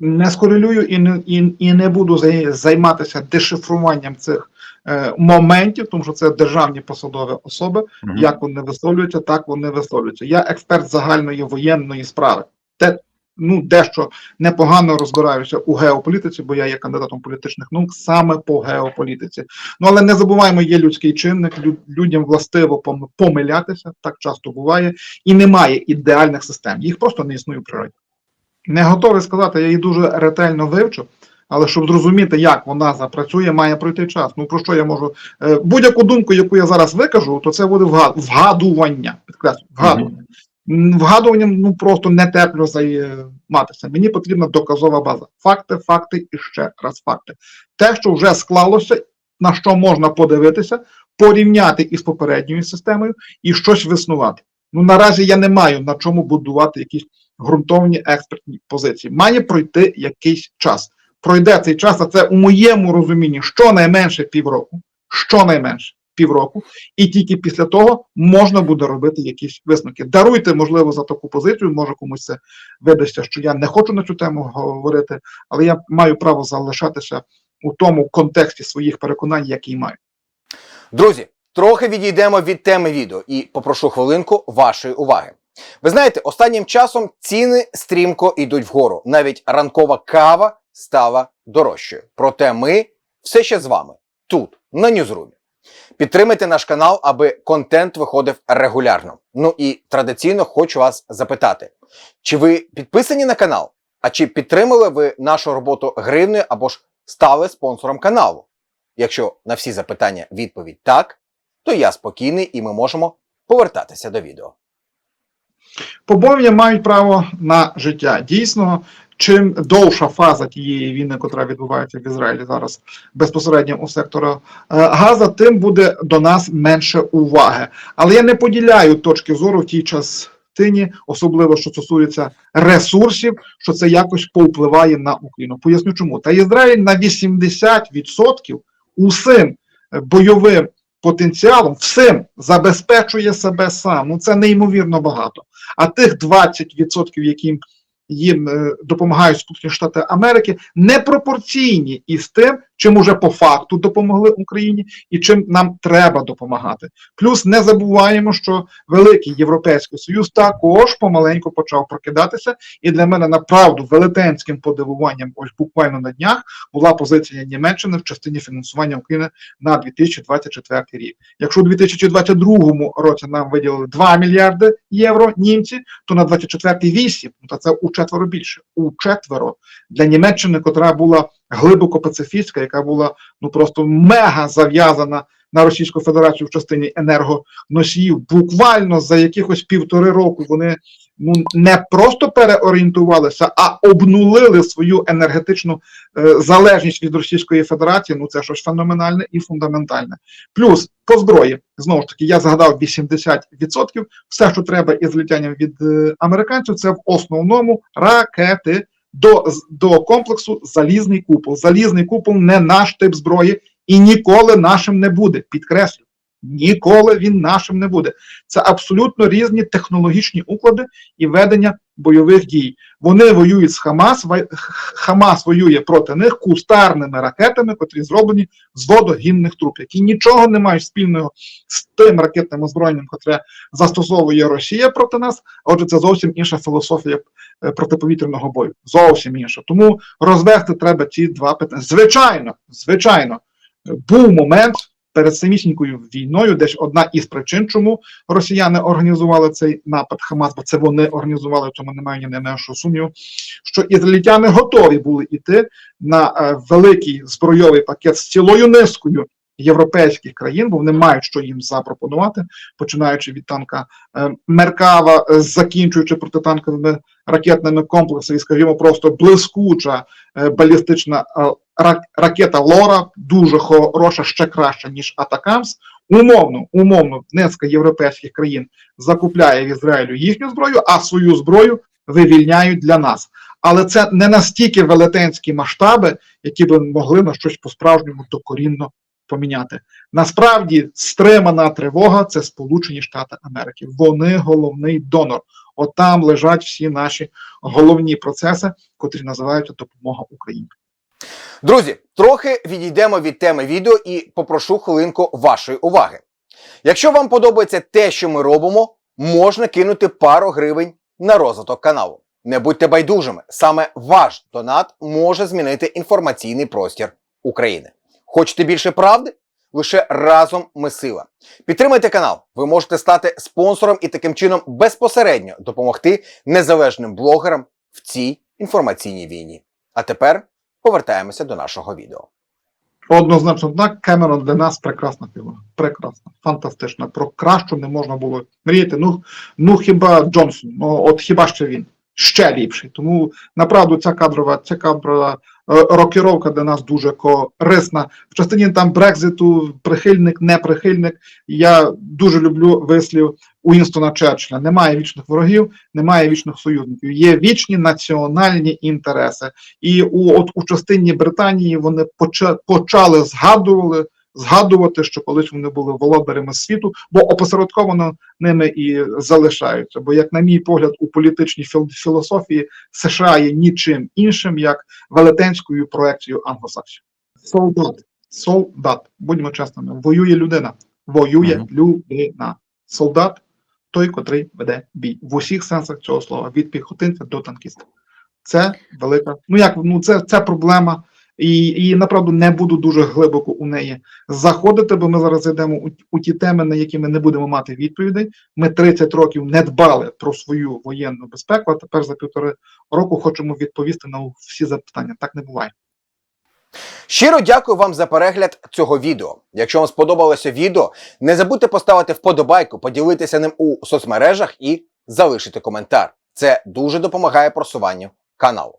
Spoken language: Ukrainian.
не скорелюю і не, і, і не буду займатися дешифруванням цих е, моментів, тому що це державні посадові особи. Мгм. Як вони висловлюються, так вони висловлюються. Я експерт загальної воєнної справи. Те, ну, дещо непогано розбираюся у геополітиці, бо я є кандидатом політичних наук саме по геополітиці. Ну але не забуваємо, є людський чинник, лю- людям властиво пом- помилятися, так часто буває, і немає ідеальних систем. Їх просто не існує в природі. Не готовий сказати, я її дуже ретельно вивчу. Але щоб зрозуміти, як вона запрацює, має пройти час. Ну про що я можу Е, будь-яку думку, яку я зараз викажу, то це буде вга- вгадування. Підкреслю, вгадування. Вгадуванням ну просто не тепло займатися. Мені потрібна доказова база. Факти, факти і ще раз факти. Те, що вже склалося, на що можна подивитися, порівняти із попередньою системою і щось виснувати. Ну наразі я не маю на чому будувати якісь ґрунтовні експертні позиції. Має пройти якийсь час. Пройде цей час, а це у моєму розумінні щонайменше півроку. Щонайменше півроку, і тільки після того можна буде робити якісь висновки. Даруйте, можливо, за таку позицію. Може комусь це видасться, що я не хочу на цю тему говорити, але я маю право залишатися у тому контексті своїх переконань, які маю. Друзі, трохи відійдемо від теми відео і попрошу хвилинку вашої уваги. Ви знаєте, останнім часом ціни стрімко йдуть вгору. Навіть ранкова кава стала дорожчою. Проте ми все ще з вами тут, на Ньюзрумі. Підтримайте наш канал, аби контент виходив регулярно. Ну і традиційно хочу вас запитати: чи ви підписані на канал? А чи підтримали ви нашу роботу гривнею або ж стали спонсором каналу? Якщо на всі запитання відповідь так, то я спокійний і ми можемо повертатися до відео. Побоювання мають право на життя. Дійсно, чим довша фаза тієї війни, яка відбувається в Ізраїлі зараз безпосередньо у сектора е, Газа, тим буде до нас менше уваги. Але я не поділяю точки зору в тій частині, особливо що стосується ресурсів, що це якось повпливає на Україну. Поясню чому. Та Ізраїль на 80% усім бойовим потенціалом, всім забезпечує себе сам. Ну це неймовірно багато. А тих 20%, яким їм е, допомагають Сполучені Штати Америки, непропорційні із тим, чим уже по факту допомогли Україні і чим нам треба допомагати. Плюс не забуваємо, що великий європейський союз також помаленьку почав прокидатися, і для мене направду велетенським подивуванням, ось буквально на днях, була позиція Німеччини в частині фінансування України на 2024 рік. Якщо у 2022 році нам виділили 2 мільярди євро німці, то на 24 8, ну то це у четверо більше. У четверо для Німеччини, котра була глибоко пацифістська, яка була ну просто мега зав'язана на Російську Федерацію в частині енергоносіїв, буквально за якихось півтори року вони ну не просто переорієнтувалися, а обнулили свою енергетичну е, залежність від Російської Федерації. Ну це щось феноменальне і фундаментальне. Плюс по зброї знову ж таки я згадав 80%. Все, що треба із злітянням від е, американців, це в основному ракети до, до комплексу залізний купол. Залізний купол не наш тип зброї і ніколи нашим не буде. Підкреслю, ніколи він нашим не буде. Це абсолютно різні технологічні уклади і ведення бойових дій. Вони воюють з Хамас, Хамас воює проти них кустарними ракетами, котрі зроблені з водогінних труб, які нічого не мають спільного з тим ракетним озброєнням, котре застосовує Росія проти нас. Отже, це зовсім інша філософія е, протиповітряного бою. Зовсім інша. Тому розвести треба ці два питання. Звичайно, звичайно, е, був момент перед самісінькою війною, десь одна із причин, чому росіяни організували цей напад Хамас, бо це вони організували, в цьому немає ні найменшого сумніву, що ізраїльтяни готові були йти на е, великий збройовий пакет з цілою низкою європейських країн, бо вони мають що їм запропонувати, починаючи від танка е, Меркава, е, закінчуючи протитанковими ракетними комплексами, і, скажімо, просто блискуча балістична ракета Лора, дуже хороша, ще краща, ніж Атакамс. Умовно, умовно, низка європейських країн закупляє в Ізраїлю їхню зброю, а свою зброю вивільняють для нас. Але це не настільки велетенські масштаби, які би могли на щось по-справжньому докорінно поміняти. Насправді стримана тривога це Сполучені Штати Америки. Вони головний донор. От там лежать всі наші головні процеси, котрі називаються допомога Україні. Друзі, трохи відійдемо від теми відео і попрошу хвилинку вашої уваги. Якщо вам подобається те, що ми робимо, можна кинути пару гривень на розвиток каналу. Не будьте байдужими, саме ваш донат може змінити інформаційний простір України. Хочете більше правди? Лише разом ми сила. Підтримайте канал. Ви можете стати спонсором і таким чином безпосередньо допомогти незалежним блогерам в цій інформаційній війні. А тепер повертаємося до нашого відео. Однозначно, так, Кемерон для нас прекрасна фігура. Прекрасна, фантастична. Про кращу не можна було мріяти. Ну, ну хіба Джонсон, ну от хіба ще він ще ліпший. Тому направду ця кадрова, ця кадрова рокіровка для нас дуже корисна. В частині там Брекзиту, прихильник, не прихильник. Я дуже люблю вислів Уінстона Черчилля. Немає вічних ворогів, немає вічних союзників. Є вічні національні інтереси. І у от у частині Британії вони поча- почали згадували. Згадувати, що колись вони були володарями світу, бо опосередковано ними і залишаються. Бо, як на мій погляд, у політичній філ- філософії США є нічим іншим, як велетенською проекцією англосаксів. Солдат, солдат, будьмо чесними, воює людина, воює Мгм. людина. Солдат той, котрий веде бій в усіх сенсах цього слова, від піхотинця до танкіста. Це велика. Ну як ну це, це проблема, і, і направду не буду дуже глибоко у неї заходити, бо ми зараз йдемо у, у ті теми, на які ми не будемо мати відповідей. Ми 30 років не дбали про свою воєнну безпеку, а тепер за півтори року хочемо відповісти на всі запитання. Так не буває. Щиро дякую вам за перегляд цього відео. Якщо вам сподобалося відео, не забудьте поставити вподобайку, поділитися ним у соцмережах і залишити коментар. Це дуже допомагає просуванню каналу.